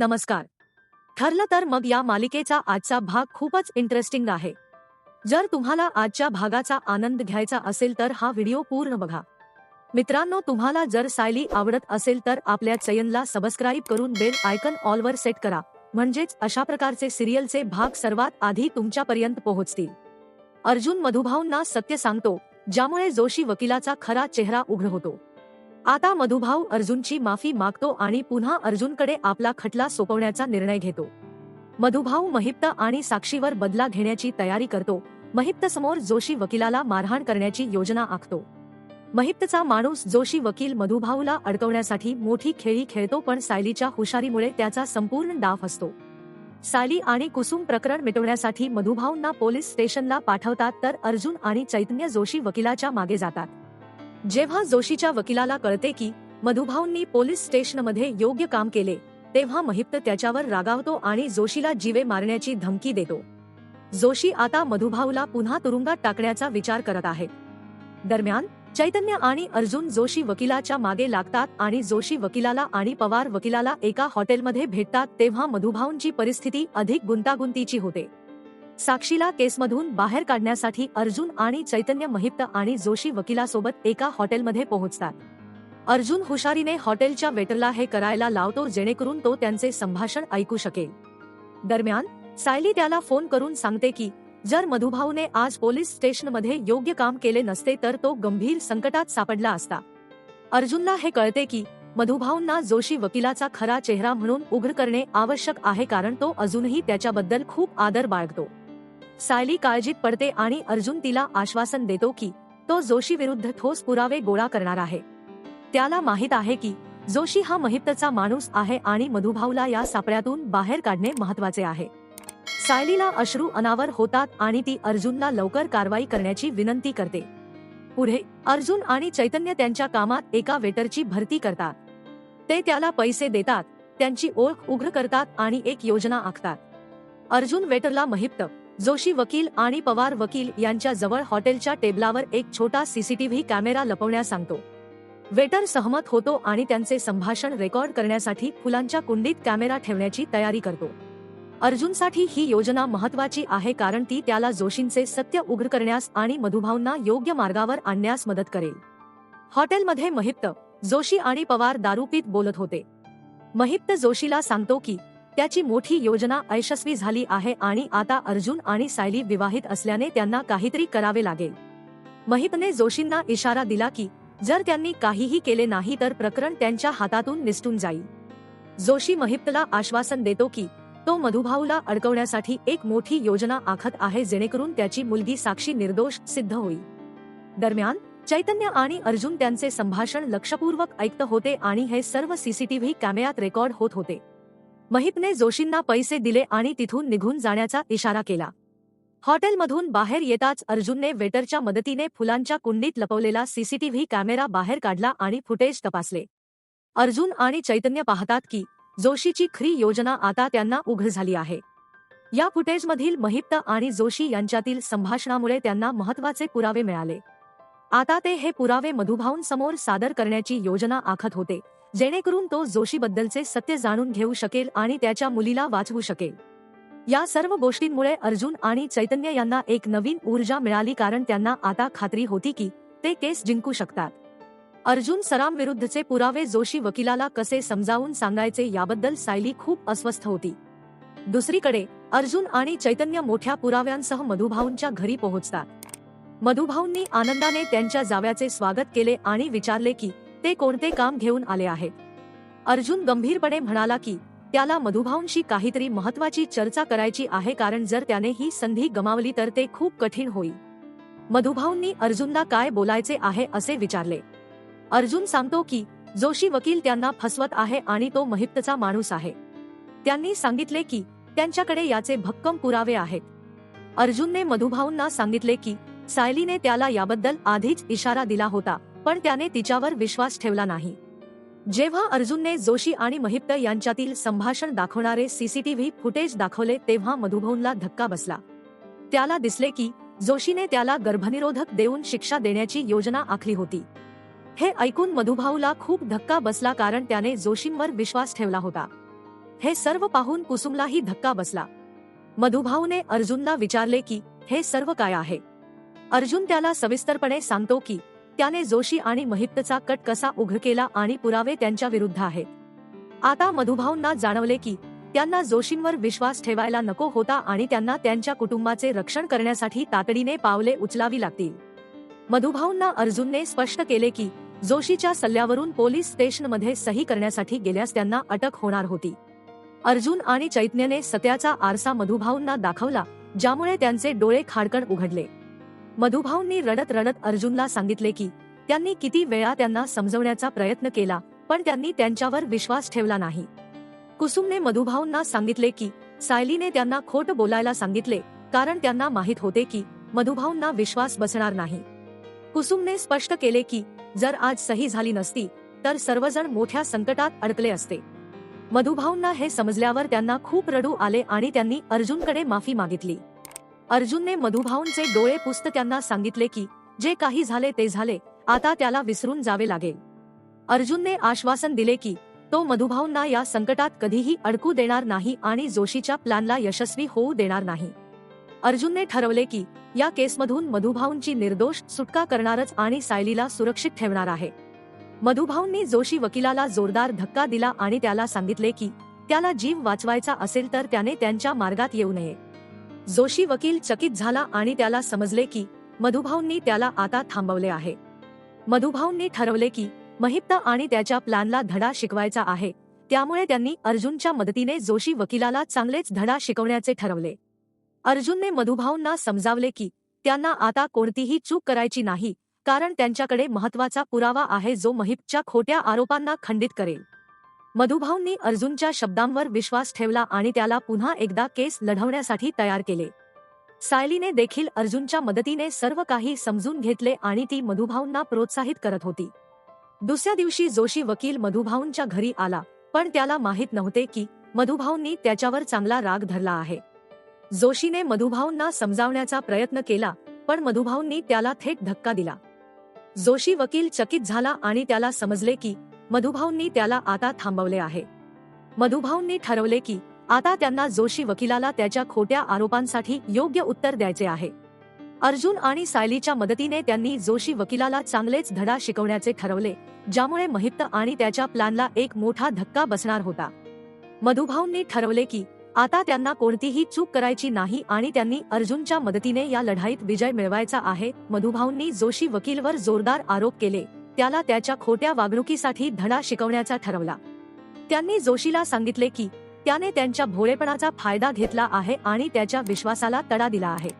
नमस्कार. ठरलं तर मग या मालिकेचा आजचा भाग खूपच इंटरेस्टिंग आहे. जर तुम्हाला आजच्या भागाचा आनंद घ्यायचा असेल तर हा व्हिडिओ पूर्ण बघा. मित्रांनो तुम्हाला जर सायली आवडत असेल तर आपल्या चयनला सबस्क्राईब करून बेल आयकन ऑलवर सेट करा. म्हणजेच अशा प्रकारचे सिरियलचे भाग सर्वात आधी तुमच्यापर्यंत पोहोचतील. अर्जुन मधुभाऊंना सत्य सांगतो ज्यामुळे जोशी वकिलाचा खरा चेहरा उघड होतो. आता मधुभाऊ अर्जुनची माफी मागतो आणि पुन्हा अर्जुनकडे आपला खटला सोपवण्याचा निर्णय घेतो. मधुभाऊ महिप्त आणि साक्षीवर बदला घेण्याची तयारी करतो. महिप्त समोर जोशी वकिलाला मारहाण करण्याची योजना आखतो. महिप्तचा माणूस जोशी वकील मधुभाऊला अडकवण्यासाठी मोठी खेळी खेळतो पण सायलीच्या हुशारीमुळे त्याचा संपूर्ण डाव असतो सायली आणि कुसुम प्रकरण मिटवण्यासाठी मधुभाऊंना पोलीस स्टेशनला पाठवतात तर अर्जुन आणि चैतन्य जोशी वकिलाच्या मागे जातात. जेव्हा जोशीच्या वकिलाला कळते की मधुभाऊंनी पोलीस स्टेशनमध्ये योग्य काम केले तेव्हा महिप्त त्याच्यावर रागावतो आणि जोशीला जीवे मारण्याची धमकी देतो. जोशी आता मधुभाऊला पुन्हा तुरुंगात टाकण्याचा विचार करत आहे दरम्यान चैतन्य आणि अर्जुन जोशी वकिलाच्या मागे लागतात आणि जोशी वकिलाला आणि पवार वकिलाला एका हॉटेलमध्ये भेटतात तेव्हा मधुभाऊंची परिस्थिती अधिक गुंतागुंतीची होते. साक्षीला केसमधून बाहेर काढण्यासाठी अर्जुन आणि चैतन्य महिप्त आणि जोशी वकिलासोबत एका हॉटेलमध्ये पोहोचतात. अर्जुन हुशारीने हॉटेलच्या वेटरला हे करायला लावतो जेणेकरून तो त्यांचे संभाषण ऐकू शकेल. दरम्यान सायली त्याला फोन करून सांगते की जर मधुभाऊने आज पोलीस स्टेशनमध्ये योग्य काम केले नसते तर तो गंभीर संकटात सापडला असता. अर्जुनला हे कळते की मधुभाऊंना जोशी वकिलाचा खरा चेहरा म्हणून उघड करणे आवश्यक आहे कारण तो अजूनही त्याच्याबद्दल खूप आदर बाळगतो. सायली काळजीत पडते आणि अर्जुन तिला आश्वासन देतो की तो जोशी विरुद्ध ठोस पुरावे गोळा करणार आहे. त्याला माहीत आहे की जोशी हा महिप्तचा माणूस आहे आणि मधुभाऊला या सापळ्यातून बाहेर काढणे महत्त्वाचे आहे. सायलीला अश्रू अनावर होतात आणि ती अर्जुनला लवकर कारवाई करण्याची विनंती करते. पुढे अर्जुन आणि चैतन्य त्यांच्या कामात एका वेटरची भरती करतात. ते त्याला पैसे देतात त्यांची ओळख उघड करतात आणि एक योजना आखतात. अर्जुन वेटरला महिप्त जोशी वकील आणि पवार वकील यांच्या जवळ हॉटेलच्या टेबलावर एक छोटा सीसीटीव्ही कॅमेरा लपवण्यास सांगतो. वेटर सहमत होतो आणि त्यांचे संभाषण रेकॉर्ड करण्यासाठी फुलांच्या कुंडीत कॅमेरा ठेवण्याची तयारी करतो. अर्जुनसाठी ही योजना महत्वाची आहे कारण ती त्याला जोशींचे सत्य उघड करण्यास आणि मधुभावना योग्य मार्गावर आणण्यास मदत करेल. हॉटेलमध्ये महिप्त जोशी आणि पवार दारूपीत बोलत होते. महिप्त जोशीला सांगतो की त्याची मोठी योजना यशस्वी झाली आहे आणि आता अर्जुन आणि सायली विवाहित असल्याने त्यांना काहीतरी करावे लागेल. महितने जोशींना इशारा दिला की जर त्यांनी काहीही केले नाही तर प्रकरण त्यांच्या हातातून निसटून जाईल. जोशी महिप्तला आश्वासन देतो की तो मधुभाऊला अडकवण्यासाठी एक मोठी योजना आखत आहे जेणेकरून त्याची मुलगी साक्षी निर्दोष सिद्ध होईल. दरम्यान चैतन्य आणि अर्जुन त्यांचे संभाषण लक्षपूर्वक ऐकत होते आणि हे सर्व सीसीटीव्ही कॅमेऱ्यात रेकॉर्ड होत होते. महिपने जोशींना पैसे दिले आणि तिथून निघून जाण्याचा इशारा केला. हॉटेलमधून बाहेर येताच अर्जुनने वेटरच्या मदतीने फुलांच्या कुंडीत लपवलेला सीसीटीव्ही कॅमेरा बाहेर काढला आणि फुटेज तपासले. अर्जुन आणि चैतन्य पाहतात की जोशीची खरी योजना आता त्यांना उघड झाली आहे. या फुटेजमधील महिप्त आणि जोशी यांच्यातील संभाषणामुळे त्यांना महत्त्वाचे पुरावे मिळाले. आता ते हे पुरावे मधुभाऊंसमोर सादर करण्याची योजना आखत होते. जेणेकरून तो जोशीबद्दलचे सत्य जाणून घेऊ शकेल आणि त्याच्या मुलीला वाचवू शकेल. या सर्व गोष्टींमुळे अर्जुन आणि चैतन्य यांना एक नवीन ऊर्जा मिळाली कारण त्यांना आता खात्री होती की ते केस जिंकू शकतात. अर्जुन सराम विरुद्धचे पुरावे जोशी वकिलाला कसे समजावून सांगायचे याबद्दल सायली खूप अस्वस्थ होती. दुसरीकडे अर्जुन आणि चैतन्य मोठ्या पुराव्यांसह मधुभाऊंच्या घरी पोहोचतात. मधुभाऊंनी आनंदाने त्यांच्या जाव्याचे स्वागत केले आणि विचारले की ते कोणते काम घेऊन आले आहेत? अर्जुन गंभीरपणे म्हणाला की त्याला मधुभाऊंशी काहीतरी महत्वाची चर्चा करायची आहे कारण जर त्याने ही संधी गमावली तर ते खूप कठीण होईल. मधुभाऊंनी अर्जुनला काय बोलायचे आहे असे विचारले. अर्जुन सांगतो की जोशी वकील त्यांना फसवत आहे आणि तो महिप्तचा माणूस आहे. त्यांनी सांगितले की त्यांच्याकडे याचे भक्कम पुरावे आहेत. अर्जुनने मधुभाऊंना सांगितले की सायलीने त्याला याबद्दल आधीच इशारा दिला होता. पण त्याने तिच्यावर विश्वास ठेवला नाही. जेव्हा अर्जुनने जोशी आणि महिप्त यांच्यातील संभाषण दाखवणारे सीसीटीव्ही फुटेज दाखवले तेव्हा मधुभवनला धक्का बसला. त्याला दिसले की जोशीने त्याला गर्भनिरोधक देऊन शिक्षा देण्याची योजना आखली होती. हे ऐकून मधुभाऊला खूप धक्का बसला कारण त्याने जोशींवर विश्वास ठेवला होता. हे सर्व पाहून कुसुमलाही धक्का बसला. मधुभाऊने अर्जुनला विचारले की हे सर्व काय आहे? अर्जुन त्याला सविस्तरपणे सांगतो की त्याने जोशी आणि महित्तचा कट कसा उघड केला आणि पुरावे त्यांच्या विरुद्ध आहेत. आता मधुभाऊंना जाणवले की त्यांना जोशींवर विश्वास ठेवायला नको होता आणि त्यांना त्यांच्या कुटुंबाचे रक्षण करण्यासाठी तातडीने पावले उचलावी लागतील. मधुभाऊंना अर्जुनने स्पष्ट केले की जोशीच्या सल्ल्यावरून पोलीस स्टेशनमध्ये सही करण्यासाठी गेल्यास त्यांना अटक होणार होती. अर्जुन आणि चैतन्यने सत्याचा आरसा मधुभाऊंना दाखवला ज्यामुळे त्यांचे डोळे खाडकन उघडले. मधुभाऊंनी रडत रडत अर्जुनला सांगितले की त्यांनी किती वेळा त्यांना समजवण्याचा प्रयत्न केला पण त्यांनी त्यांच्यावर विश्वास ठेवला नाही. कुसुमने मधुभाऊंना सांगितले की सायलीने त्यांना खोट बोलायला सांगितले कारण त्यांना माहीत होते की मधुभाऊंना विश्वास बसणार नाही. कुसुमने स्पष्ट केले की जर आज सही झाली नसती तर सर्वजण मोठ्या संकटात अडकले असते. मधुभाऊंना हे समजल्यावर त्यांना खूप रडू आले आणि त्यांनी अर्जुनकडे माफी मागितली. अर्जुनने मधुभाऊंचे डोळे पुस्त त्यांना सांगितले की जे काही झाले ते झाले आता त्याला विसरून जावे लागेल. अर्जुनने आश्वासन दिले की तो मधुभाऊंना या संकटात कधीही अडकू देणार नाही आणि जोशीच्या प्लॅनला यशस्वी होऊ देणार नाही. अर्जुनने ठरवले की या केसमधून मधुभाऊंची निर्दोष सुटका करणारच आणि सायलीला सुरक्षित ठेवणार आहे. मधुभाऊंनी जोशी वकिलाला जोरदार धक्का दिला आणि त्याला सांगितले की त्याला जीव वाचवायचा असेल तर त्याने त्यांच्या मार्गात येऊ नये. जोशी वकील चकित झाला आणि त्याला समजले की मधुभाऊंनी त्याला आता थांबवले आहे. मधुभाऊंनी ठरवले की महिप्त आणि त्याच्या प्लॅनला धडा शिकवायचा आहे. त्यामुळे त्यांनी अर्जुनच्या मदतीने जोशी वकिलाला चांगलेच धडा शिकवण्याचे ठरवले. अर्जुनने मधुभाऊंना समजावले की त्यांना आता कोणतीही चूक करायची नाही कारण त्यांच्याकडे महत्त्वाचा पुरावा आहे जो महिपच्या खोट्या आरोपांना खंडित करेल. मधुभाऊंनी अर्जुनच्या शब्दांवर विश्वास ठेवला आणि त्याला पुन्हा एकदा केस लढवण्यासाठी तयार केले. सायलीने देखील अर्जुनच्या मदतीने सर्व काही समजून घेतले आणि ती मधुभाऊंना प्रोत्साहित करत होती. दुसऱ्या दिवशी जोशी वकील मधुभाऊंच्या घरी आला पण त्याला माहीत नव्हते की मधुभाऊंनी त्याच्यावर चांगला राग धरला आहे. जोशीने मधुभाऊंना समजावण्याचा प्रयत्न केला पण मधुभाऊंनी त्याला थेट धक्का दिला. जोशी वकील चकित झाला आणि त्याला समजले की मधुभाऊंनी त्याला आता थांबवले आहे. मधुभाऊंनी ठरवले की आता त्यांना जोशी वकिलाला त्याच्या खोट्या आरोपांसाठी योग्य उत्तर द्यायचे आहे. अर्जुन आणि सायलीच्या मदतीने त्यांनी जोशी वकिलाला चांगलेच धडा शिकवण्याचे ठरवले ज्यामुळे महिप्त आणि त्याच्या प्लॅनला एक मोठा धक्का बसणार होता. मधुभाऊंनी ठरवले की आता त्यांना कोणतीही चूक करायची नाही आणि त्यांनी अर्जुनच्या मदतीने या लढाईत विजय मिळवायचा आहे. मधुभाऊंनी जोशी वकीलवर जोरदार आरोप केले. त्याला त्याच्या खोट्या वागणुकीसाठी धडा शिकवण्याचा ठरवला. त्यांनी जोशीला सांगितले की त्याने त्यांच्या भोळेपणाचा फायदा घेतला आहे आणि त्याच्या विश्वासाला तडा दिला आहे.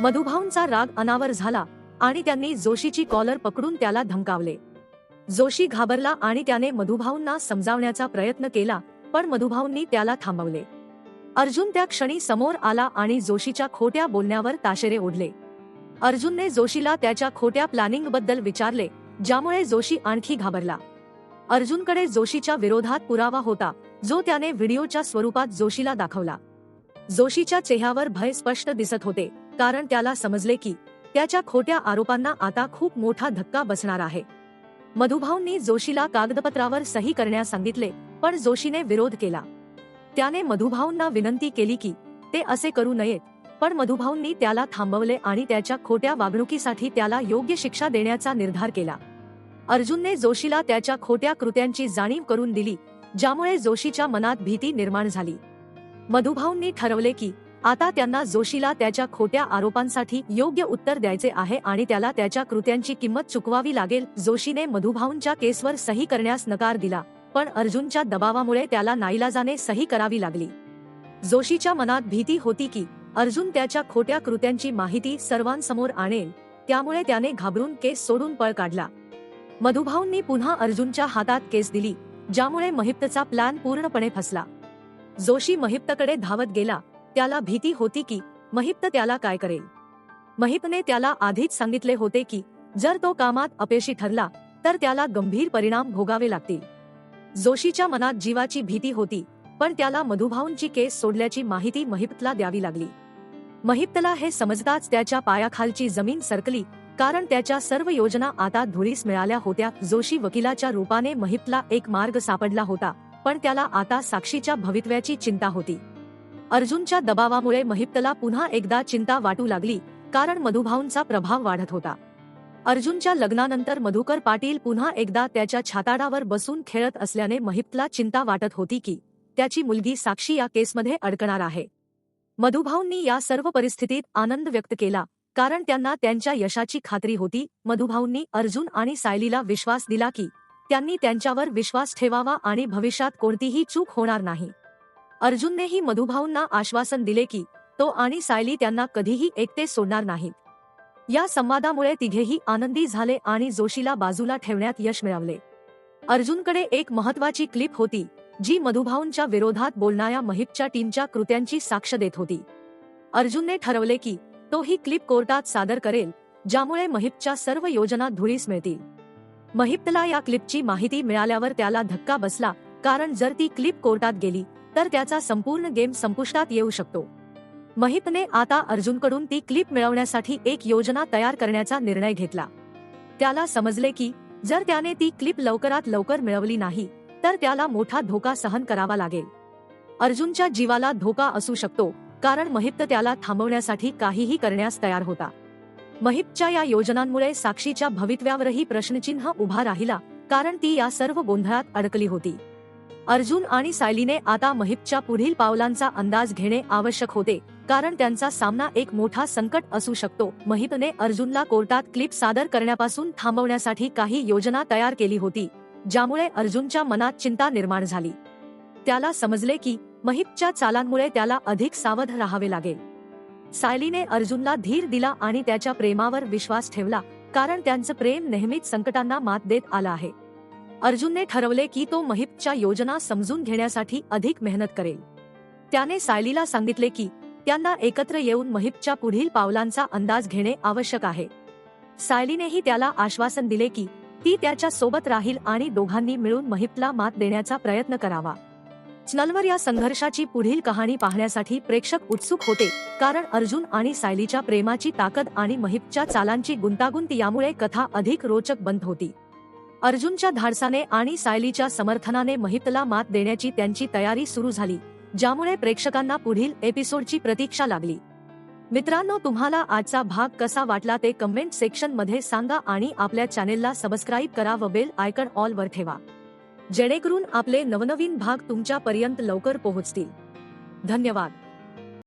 मधुभाऊंचा राग अनावर झाला आणि त्यांनी जोशीची कॉलर पकडून त्याला धमकावले. जोशी घाबरला आणि त्याने मधुभाऊंना समजावण्याचा प्रयत्न केला पण मधुभाऊंनी त्याला थांबवले. अर्जुन त्या क्षणी समोर आला आणि जोशीच्या खोट्या बोलण्यावर ताशेरे ओढले. अर्जुनने जोशीला त्याच्या खोट्या प्लॅनिंगबद्दल विचारले ज्यामुळे जोशी आणखी घाबरला. अर्जुनकडे जोशीच्या विरोधात पुरावा होता जो त्याने व्हिडिओच्या स्वरूपात जोशीला दाखवला. जोशीच्या चेहऱ्यावर भय स्पष्ट दिसत होते कारण त्याला समजले की त्याच्या खोट्या आरोपांना आता खूप मोठा धक्का बसणार आहे. मधुभाऊंनी जोशीला कागदपत्रावर सही करण्यास सांगितले पण जोशीने विरोध केला. त्याने मधुभाऊंना विनंती केली की ते असे करू नयेत. पण मधुभाऊंनी त्याला थांबवले आणि त्याच्या खोट्या वागणुकीसाठी त्याला योग्य शिक्षा देण्याचा निर्धार केला. अर्जुनने जोशीला त्याच्या खोट्या कृत्यांची जाणीव करून दिली ज्यामुळे जोशीच्या मनात भीती निर्माण झाली. मधुभाऊंनी ठरवले की आता त्यांना जोशीला त्याच्या खोट्या आरोपांसाठी योग्य उत्तर द्यायचे आहे आणि त्याला त्याच्या कृत्यांची किंमत चुकवावी लागेल जोशीने मधुभाऊंच्या केसवर सही करण्यास नकार दिला पण अर्जुनच्या दबावामुळे त्याला नाईलाजाने सही करावी लागली. जोशीच्या मनात भीती होती की अर्जुन त्याच्या खोट्या कृत्यांची माहिती सर्वांसमोर आणेल त्यामुळे त्याने घाबरून केस सोडून पळ काढला. मधुभाऊंनी पुन्हा अर्जुनच्या हातात केस दिली ज्यामुळे महिप्तचा प्लॅन पूर्णपणे फसला. जोशी महिप्तकडे धावत गेला त्याला भीती होती की महिप्त त्याला काय करेल? महिपने त्याला आधीच सांगितले होते की जर तो कामात अपयशी ठरला तर त्याला गंभीर परिणाम भोगावे लागतील. जोशीच्या मनात जीवाची भीती होती पण त्याला मधुभाऊंची केस सोडल्याची माहिती महिपतला द्यावी लागली. महिप्तला हे समजताच त्याच्या पायाखालची जमीन सरकली कारण त्याच्या सर्व योजना आता धुळीस मिळाल्या होत्या. जोशी वकिलाच्या रूपाने महिप्तला एक मार्ग सापडला होता पण त्याला आता साक्षीच्या भवितव्याची चिंता होती. अर्जुनच्या दबावामुळे महिप्तला पुन्हा एकदा चिंता वाटू लागली कारण मधुभाऊंचा प्रभाव वाढत होता. अर्जुनच्या लग्नानंतर मधुकर पाटील पुन्हा एकदा त्याच्या छाताडावर बसून खेळत असल्याने महिप्तला चिंता वाटत होती की त्याची मुलगी साक्षी या केसमध्ये अडकणार आहे. मधुभाऊंनी या सर्व परिस्थितीत आनंद व्यक्त केला कारण त्यांना त्यांच्या यशाची खात्री होती. मधुभाऊंनी अर्जुन आणि सायलीला विश्वास दिला की त्यांनी त्यांच्यावर विश्वास ठेवावा आणि भविष्यात कोणतीही चूक होणार नाही. अर्जुननेही मधुभाऊंना आश्वासन दिले की तो आणि सायली त्यांना कधीही एकटे सोडणार नाहीत. या संवादामुळे तिघेही आनंदी झाले आणि जोशीला बाजूला ठेवण्यात यश मिळवले. अर्जुनकडे एक महत्वाची क्लिप होती. जी मधुभाऊंच्या विरोधात बोलणाऱ्या महिपच्या टीमच्या कृत्यांची साक्ष देत होती. अर्जुनने ठरवले की तो ही क्लिप कोर्टात सादर करेल ज्यामुळे महिपच्या सर्व योजना धुळीस मिळतील. महिपला या क्लिपची माहिती मिळाल्यावर त्याला धक्का बसला कारण जर ती क्लिप कोर्टात गेली तर त्याचा संपूर्ण गेम संपुष्टात येऊ शकतो. महिपने आता अर्जुनकडून ती क्लिप मिळवण्यासाठी एक योजना तयार करण्याचा निर्णय घेतला. त्याला समजले की जर त्याने ती क्लिप लवकरात लवकर मिळवली नाही तर त्याला मोठा धोका सहन करावा लागेल. अर्जुनच्या जीवाला धोका असू शकतो कारण महिप्त त्याला थांबवण्यासाठी काहीही करण्यास तयार होता. महिपच्या या योजनांमुळे साक्षीच्या भवितव्यावरही प्रश्नचिन्ह उभा राहिला कारण ती या सर्व गोंधळात अडकली होती. अर्जुन आणि सायलीने आता महिपच्या पुढील पावलांचा अंदाज घेणे आवश्यक होते कारण त्यांचा सामना एक मोठा संकट असू शकतो. महिपने अर्जुनला कोर्टात क्लिप सादर करण्यापासून थांबवण्यासाठी काही योजना तयार केली होती ज्यामुळे अर्जुनच्या मनात चिंता निर्माण झाली. त्याला समजले की महिपच्या चालांमुळे त्याला अधिक सावध राहावे लागेल. सायलीने अर्जुनला धीर दिला आणि त्याच्या प्रेमावर विश्वास ठेवला कारण त्यांचं प्रेम नेहमीच संकटांना मात देत आलं आहे. अर्जुनने ठरवले की तो महिपच्या योजना समजून घेण्यासाठी अधिक मेहनत करेल. त्याने सायलीला सांगितले की त्यांना एकत्र येऊन महिपच्या पुढील पावलांचा अंदाज घेणे आवश्यक आहे. सायलीनेही त्याला आश्वासन दिले की ती त्याच्या सोबत राहील आणि दोघांनी मिळून महिपला मात देण्याचा प्रयत्न करावा. चनलवर या संघर्षाची पुढील कहाणी पाहण्यासाठी प्रेक्षक उत्सुक होते कारण अर्जुन आणि सायलीच्या प्रेमाची ताकद आणि महिपच्या चालांची गुंतागुंत यामुळे कथा अधिक रोचक बनत होती. अर्जुनच्या धाडसाने आणि सायलीच्या समर्थनाने महिपला मात देण्याची त्यांची तयारी सुरू झाली ज्यामुळे प्रेक्षकांना पुढील एपिसोडची प्रतीक्षा लागली. मित्रांनो तुम्हाला आजचा भाग कसा वाटला ते कमेंट सेक्शनमध्ये सांगा आणि आपल्या चॅनेलला सबस्क्राईब करा व बेल आयकन ऑल वर ठेवा. जेणेकरून आपले नवनवीन भाग तुमच्यापर्यंत लवकर पोहोचतील. धन्यवाद.